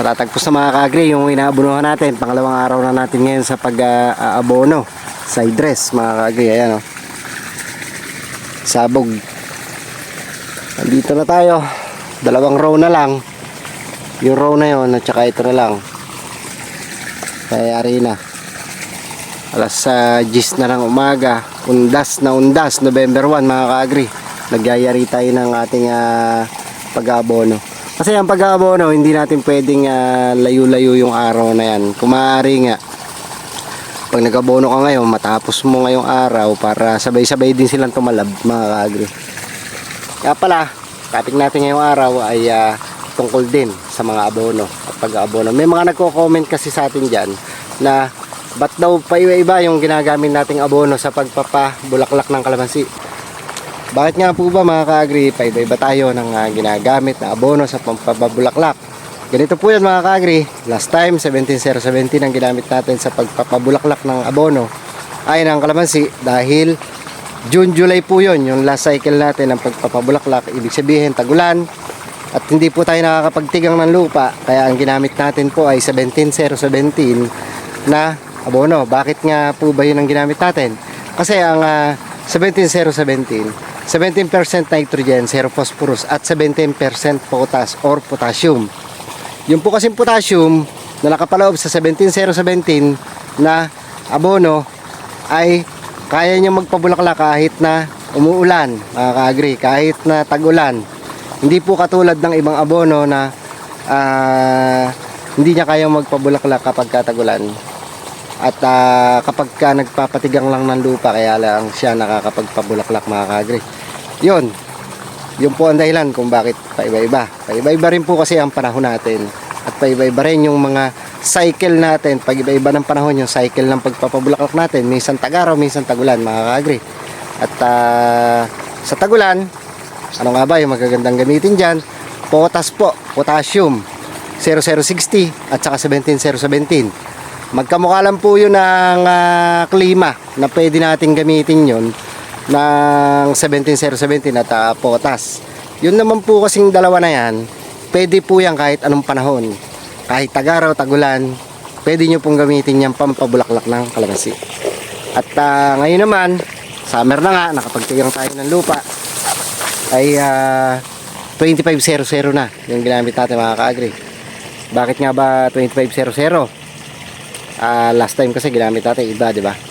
Patatagpos na mga kaagri yung inaabonohan natin. Pangalawang araw na natin ngayon sa pag-aabono. Side dress mga kaagri. Ayan o. Sabog. Nandito na tayo. Dalawang row na lang. Yung row na yon at saka ito na lang. Kaya na. Alas sa 10 na ng umaga. Undas na undas. November 1 mga kaagri. Nagyayari tayo ng ating ah, pag-aabono. Kasi ang pag-aabono, hindi natin pwedeng ah, layo-layo yung araw na yan. Kung maaari nga, pag nag-abono ka ngayon, matapos mo ngayong araw para sabay-sabay din silang tumalab, mga kaagri. Kaya pala, topic natin ngayong araw ay ah, tungkol din sa mga abono at pag-aabono. May mga nagko-comment kasi sa atin dyan na ba't daw pa iba-iba yung ginagamit nating abono sa pagpapabulaklak ng kalamansi. Bakit nga po ba mga ka-agri, paiba-iba tayo ng ah, ginagamit na abono sa pampabulaklak. Ganito po yan mga ka-agri, last time 17017 ang ginamit natin sa pagpapabulaklak ng abono ay ng kalamansi dahil June, July po yon yung last cycle natin ng pagpapabulaklak. Ibig sabihin tagulan at hindi po tayo nakakapagtigang ng lupa kaya ang ginamit natin po ay 17017 na abono. Bakit nga po ba yun ang ginamit natin? Kasi ang ah, 17017 17% nitrogen, 0 phosphorus at 17% potas or potassium. Yung po kasing potassium na nakapaloob sa 17017 na abono ay kaya niya magpabulaklak kahit na umuulan, mga ka-agree, kahit na tag-ulan. Hindi po katulad ng ibang abono na ah, hindi niya kaya magpabulaklak kapag katagulan. At ah, kapag ka nagpapatigang lang ng lupa, kaya lang siya nakakapagpabulaklak mga ka-agree. Yun, yun po ang dahilan kung bakit paiba-iba. Paiba-iba rin po kasi ang panahon natin. At paiba-iba rin yung mga cycle natin. Pag iba-iba ng panahon, yung cycle ng pagpapabulaklak natin. Minsan tag-araw, minsan tagulan, mga ka-agree. At ah, sa tagulan, ano nga ba yung magagandang gamitin dyan? Potas po, potassium, 0060 at saka 17017. Magkamukha lang po yun ng ah, klima na pwede natin gamitin yun ng 17017 at ah, potas. Yun naman po kasing dalawa na yan, pwede po yan kahit anong panahon. Kahit tagaraw, tagulan, pwede nyo pong gamitin yan pampabulaklak ng kalamansi. At ah, ngayon naman, summer na nga, nakapagtigang tayo ng lupa, ay ah, 2500 na yung ginamit natin mga ka-agri. Bakit nga ba 2500? Ah, last time kasi ginamit natin iba, di ba?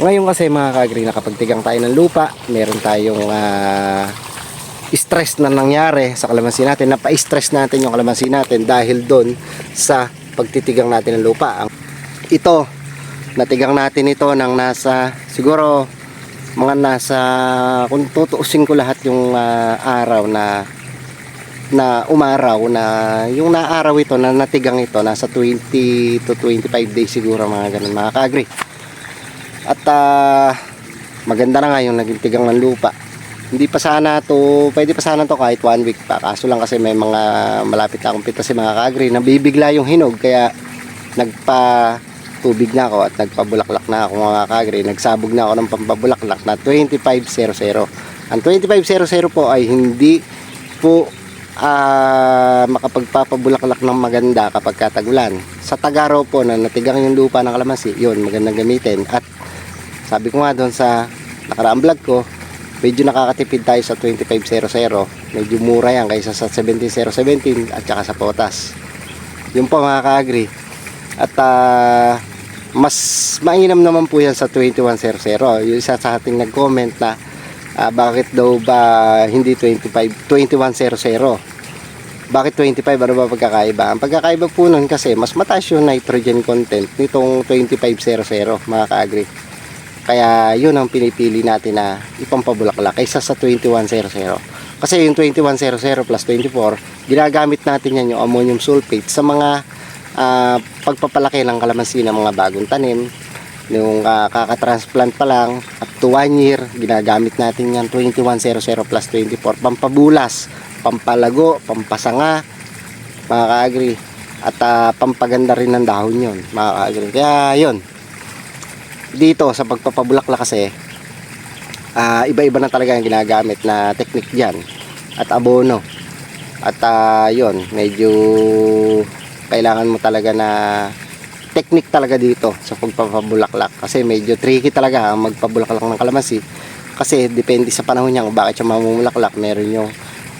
Ngayon kasi mga ka-agri, nakapagtigang tayo ng lupa, meron tayong ah, stress na nangyari sa kalamansi natin, napa-stress natin yung kalamansi natin dahil doon sa pagtitigang natin ng lupa. Ito, natigang natin ito ng nasa, siguro, mga nasa, kung tutuusin ko lahat yung ah, araw na na umaraw na yung naaraw ito na natigang ito nasa 20 to 25 days siguro mga ganun mga ka-agree at ah, maganda na nga yung naging tigang ng lupa. Hindi pa sana to pwede pa sana to kahit one week pa. Kaso lang kasi may mga malapit na akong pita si mga ka-agree nabibigla yung hinog kaya nagpa tubig na ako at nagpabulaklak na ako mga ka-agree nagsabog na ako ng pampabulaklak na 2500 ang 2500 po ay hindi po ah makapagpapabulaklak ng maganda kapag katagulan. Sa Tagaraw po na natigang yung lupa ng kalamansi, yun, magandang gamitin. At sabi ko nga doon sa nakaraang vlog ko, medyo nakakatipid tayo sa 2500. Medyo mura yan kaysa sa 17017 at saka sa potas. Yun po mga ka-agree. At ah, mas mainam naman po yan sa 2100. Yung isa sa ating nag-comment na ah, bakit daw ba hindi 25 2100 bakit 25 ano ba pagkakaiba ang pagkakaiba po nun kasi mas mataas yung nitrogen content nitong 2500 mga ka-agree kaya yun ang pinipili natin na ipampabulaklak kaysa sa 2100 kasi yung 2100 plus 24 ginagamit natin yan yung ammonium sulfate sa mga ah, pagpapalaki ng kalamansi ng mga bagong tanim. Yung uh, kakatransplant pa lang up to 1 year ginagamit natin yan 2100 plus 24 pampabulas pampalago pampasanga mga ka-agri at ah, pampaganda rin ng dahon yon mga ka-agri kaya yon dito sa pagpapabulaklak kasi ah, iba-iba na talaga ang ginagamit na technique dyan at abono. At ah, yon medyo kailangan mo talaga na technique talaga dito sa pagpapabulaklak. Kasi medyo tricky talaga ang magpabulaklak ng kalamansi kasi depende sa panahon niya kung bakit siya mamumulaklak. Meron yung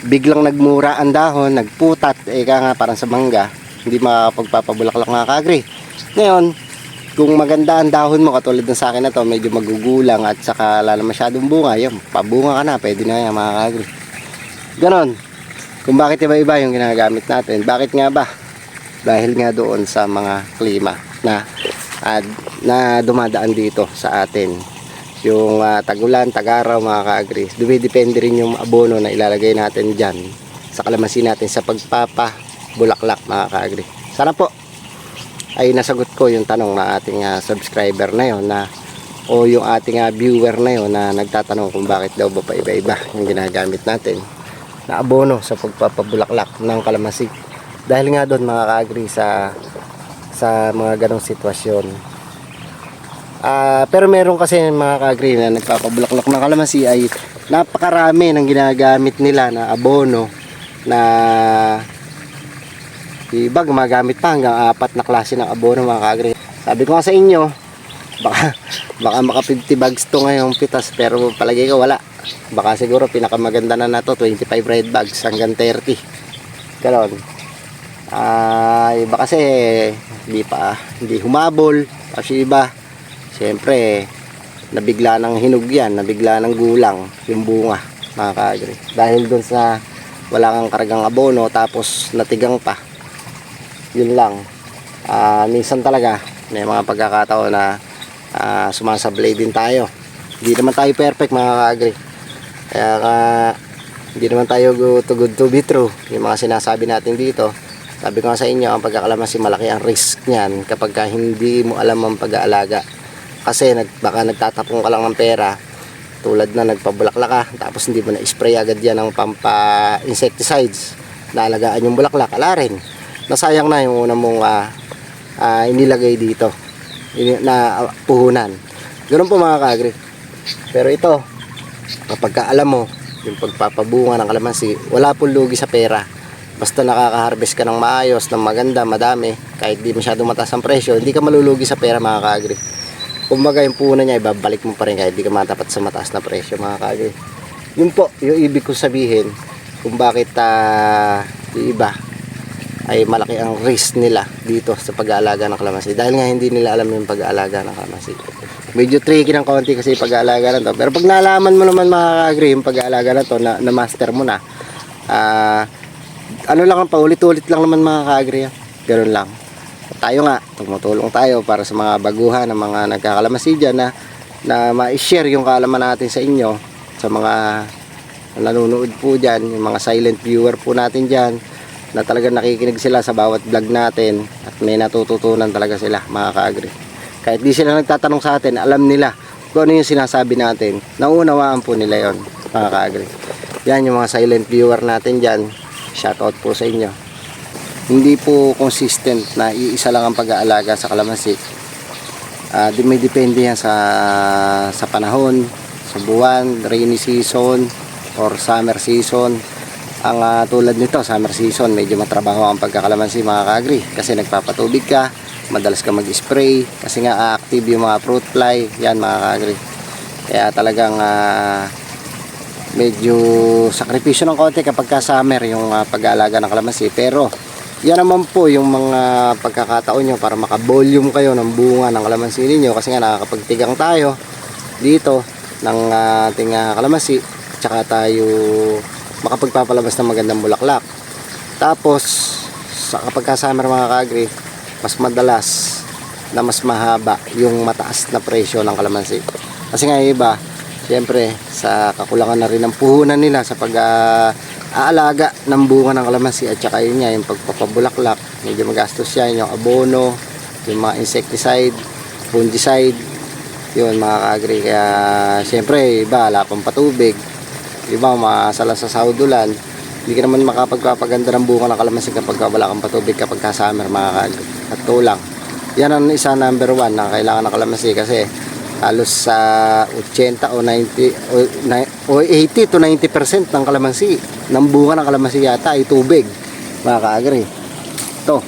biglang nagmura ang dahon nagputat eka nga parang sa mangga hindi makakapagpapabulaklak mga kagri ngayon kung maganda ang dahon mo katulad ng sa akin na to medyo magugulang at saka lalo masyadong bunga yun. Pabunga ka na pwede na yan mga kagri ganon. Kung bakit iba-iba yung ginagamit natin? Bakit nga ba? Dahil nga doon sa mga klima na at na dumadaan dito sa atin. Yung ah, tagulan, tagaraw mga ka-agri dumidepende rin yung abono na ilalagay natin dyan sa kalamansi natin sa pagpapa bulaklak mga ka-agri. Sana po ay nasagot ko yung tanong na ating ah, subscriber na yon na o yung ating ah, viewer na yon na nagtatanong kung bakit daw ba pa iba-iba yung ginagamit natin na abono sa pagpapabulaklak ng kalamansi. Dahil nga doon mga ka-agri sa sa mga ganong sitwasyon. Ah, pero meron kasi mga ka-agri na nagpapabulaklak ng kalamansi ay napakarami ng ginagamit nila na abono na iba gumagamit pa hanggang apat na klase ng abono mga ka-agri sabi ko nga sa inyo baka baka maka 50 bags to ngayong pitas pero palagi ko wala. Baka siguro pinakamaganda na na to 25 red bags hanggang 30 ganon. Ah, iba kasi hindi pa hindi humabol. Kasi iba siyempre nabigla ng hinog yan nabigla ng gulang yung bunga mga kaagri dahil dun sa wala kang kargang abono tapos natigang pa yun lang Ah, minsan talaga may mga pagkakataon na ah, sumasablay din tayo hindi naman tayo perfect mga kaagri kaya ka hindi naman tayo go- too good to be true yung mga sinasabi natin dito sabi ko sa inyo, ang pagkakalamansi malaki ang risk niyan kapag ka hindi mo alam ang pag-aalaga. Kasi nag, baka nagtatapong ka lang ng pera, tulad na nagpabulaklak ka, tapos hindi mo na-spray agad yan ng pampa-insecticides. Naalagaan yung bulaklak, ala rin. Nasayang na yung una mong ah, ah, inilagay dito, ini- na puhunan. Ganun po mga kaagri. Pero ito, kapag ka alam mo, yung pagpapabunga ng kalamansi, wala pong lugi sa pera basta nakaka-harvest ka ng maayos, ng maganda, madami, kahit di masyado mataas ang presyo, hindi ka malulugi sa pera mga kaagri. Kumbaga yung puhunan niya, ibabalik mo pa rin kahit di ka matapat sa mataas na presyo mga kaagri. Yun po, yung ibig ko sabihin, kung bakit yung iba ay malaki ang risk nila dito sa pag-aalaga ng kalamansi. Dahil nga hindi nila alam yung pag-aalaga ng kalamansi. Medyo tricky ng konti kasi pag-aalaga na to. Pero pag nalaman mo naman mga kaagri, yung pag-aalaga na to, na, na master mo na, ah, ano lang ang paulit-ulit lang naman yan. Ganun lang. Tayo nga, tumutulong tayo para sa mga baguhan ng mga nagkakalamasi dyan na, na ma-share yung kaalaman natin sa inyo sa mga nanonood po dyan, yung mga silent viewer po natin dyan na talagang nakikinig sila sa bawat vlog natin at may natututunan talaga sila mga kaagri. Kahit di sila nagtatanong sa atin, alam nila kung ano yung sinasabi natin. Nauunawaan po nila yon mga kaagri. Yan yung mga silent viewer natin dyan. Shoutout po sa inyo. Hindi po consistent na iisa lang ang pag-aalaga sa kalamansi. Di may depende yan sa sa panahon, sa buwan, rainy season or summer season. Ang ah, tulad nito, summer season, medyo matrabaho ang pagkakalamansi mga kaagri kasi nagpapatubig ka, madalas ka mag-spray kasi nga active yung mga fruit fly, yan mga kaagri. Kaya talagang ah, medyo sakripisyo ng konti kapag ka summer yung ah, pag-aalaga ng kalamansi pero yan naman po yung mga pagkakataon nyo para maka-volume kayo ng bunga ng kalamansi ninyo kasi nga nakakapagtigang tayo dito ng ah, ating ah, kalamansi tsaka tayo makapagpapalabas ng magandang bulaklak. Tapos sa kapag ka summer mga kaagri mas madalas na mas mahaba yung mataas na presyo ng kalamansi. Kasi nga iba Siyempre, sa kakulangan na rin ng puhunan nila sa pag-aalaga ng bunga ng kalamansi at saka yun nga, yung pagpapabulaklak, medyo magastos yan, yung abono, yung mga insecticide, fungicide, yun mga kaagri. Kaya siyempre, iba, wala pang patubig, iba, masala sa saudulan, hindi ka naman makapagpapaganda ng bunga ng kalamansi kapag wala kang patubig kapag ka summer mga kaagri. At tulang. Yan ang isa number one na kailangan ng kalamansi kasi halos sa 80 o 90 o, ni- o 80 to 90% ng kalamansi ng bunga ng kalamansi yata ay tubig mga kaagri ito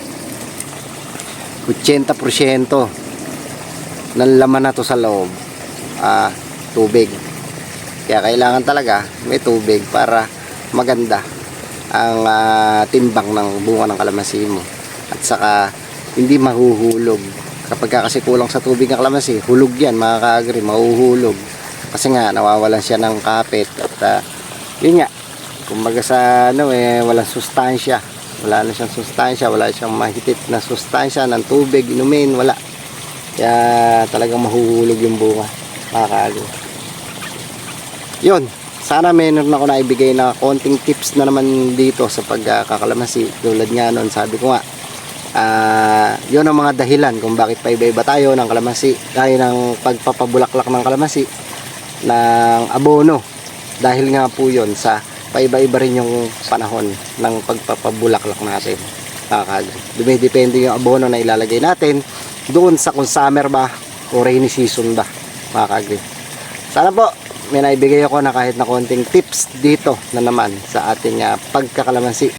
80% ng laman na to sa loob ah, tubig. Kaya kailangan talaga may tubig para maganda ang ah, timbang ng bunga ng kalamansi mo. At saka hindi mahuhulog. Kapag ka kasi kulang sa tubig ng kalamansi, hulog yan mga kaagri, mahuhulog. Kasi nga nawawalan siya ng kapit at ah, yun nga, kumbaga sa ano eh, walang sustansya. Wala na siyang sustansya, wala siyang mahitip na sustansya ng tubig, inumin, wala. Kaya talagang mahuhulog yung bunga, mga kaagri. Yun, sana meron ako na ibigay na konting tips na naman dito sa pagkakalamansi. Tulad nga nun, sabi ko nga, ah yun ang mga dahilan kung bakit paiba-iba tayo ng kalamansi. Dahil ng pagpapabulaklak ng kalamansi, ng abono. Dahil nga po yun sa paiba-iba rin yung panahon ng pagpapabulaklak natin. Dumidepende yung abono na ilalagay natin doon sa kung summer ba o rainy season ba. Makakagri. Sana po may naibigay ako na kahit na konting tips dito na naman sa ating ah, pagkakalamansi